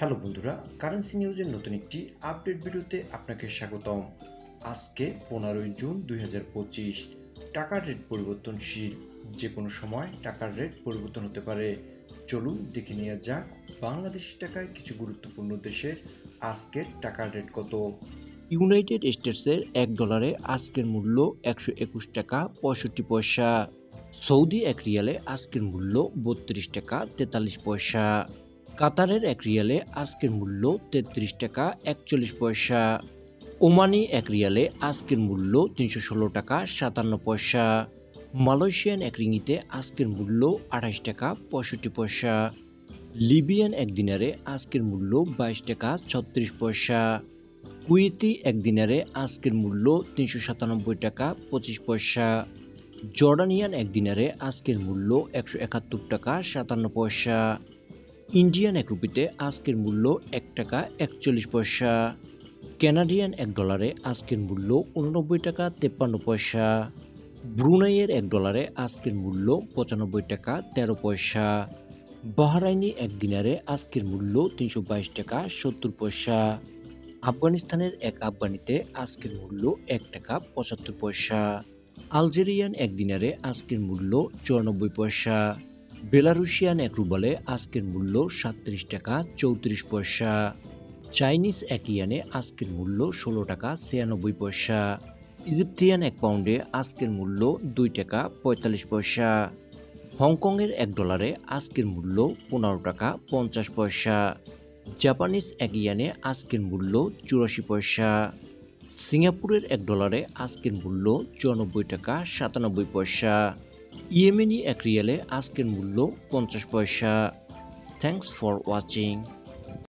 Hello বন্ধুরা currency নিউজের নতুন একটি আপডেট ভিডিওতে আপনাকে স্বাগতম। আজকে পনেরোই জুন দুই হাজার পঁচিশ, টাকার রেট পরিবর্তনশীল যে কোনো সময় টাকার রেট পরিবর্তন হতে পারে। চলুন দেখে নেওয়া যাক বাংলাদেশি টাকায় কিছু গুরুত্বপূর্ণ দেশের আজকের টাকার রেট কত। ইউনাইটেড স্টেটসের এক ডলারে আজকের মূল্য একশো একুশ টাকা পঁয়ষট্টি পয়সা। সৌদি এক রিয়ালে আজকের মূল্য বত্রিশ টাকা তেতাল্লিশ পয়সা। কাতারের এক রিয়ালে আজকের মূল্য তেত্রিশ টাকা একচল্লিশ পয়সা। ওমানি এক রিয়ালে আজকের মূল্য তিনশো ষোলো টাকা সাতান্ন পয়সা। মালয়েশিয়ান এক রিঙ্গিতে আজকের মূল্য আঠাশ টাকা পঁয়ষট্টি পয়সা। লিবিয়ান এক দিনারে আজকের মূল্য বাইশ টাকা ছত্রিশ পয়সা। কুয়েতি এক দিনারে আজকের মূল্য তিনশো সাতানব্বই টাকা পঁচিশ পয়সা। জর্ডানিয়ান এক দিনারে আজকের মূল্য একশো একাত্তর টাকা সাতান্ন পয়সা। ইন্ডিয়ান এক রুপিতে আজকের মূল্য এক টাকা একচল্লিশ পয়সা। ক্যানাডিয়ান এক ডলারে আজকের মূল্য উননব্বই টাকা তেপ্পান্ন পয়সা। ব্রুনাইয়ের এক ডলারে আজকের মূল্য পঁচানব্বই টাকা তেরো পয়সা। বাহরাইনি এক দিনারে আজকের মূল্য তিনশো বাইশ টাকা সত্তর পয়সা। আফগানিস্তানের এক আফগানিতে আজকের মূল্য এক টাকা পঁচাত্তর পয়সা। আলজেরিয়ান এক দিনারে আজকের মূল্য চুরানব্বই পয়সা। বেলারুশিয়ান এক রুবলে আজকের মূল্য সাতত্রিশ টাকা চৌত্রিশ পয়সা। চাইনিজ এক ইয়ানে আজকের মূল্য ষোলো টাকা ছিয়ানব্বই পয়সা। ইজিপ্তিয়ান এক পাউন্ডে আজকের মূল্য দুই টাকা পঁয়তাল্লিশ পয়সা। হংকংয়ের এক ডলারে আজকের মূল্য পনেরো টাকা পঞ্চাশ পয়সা। জাপানিজ এক ইয়ানে আজকের মূল্য চুরাশি পয়সা। সিঙ্গাপুরের এক ডলারে আজকের মূল্য চুরানব্বই টাকা সাতানব্বই পয়সা। ইয়েমেনি এক রিয়ালে আজকের মূল্য পঞ্চাশ পয়সা। Thanks for watching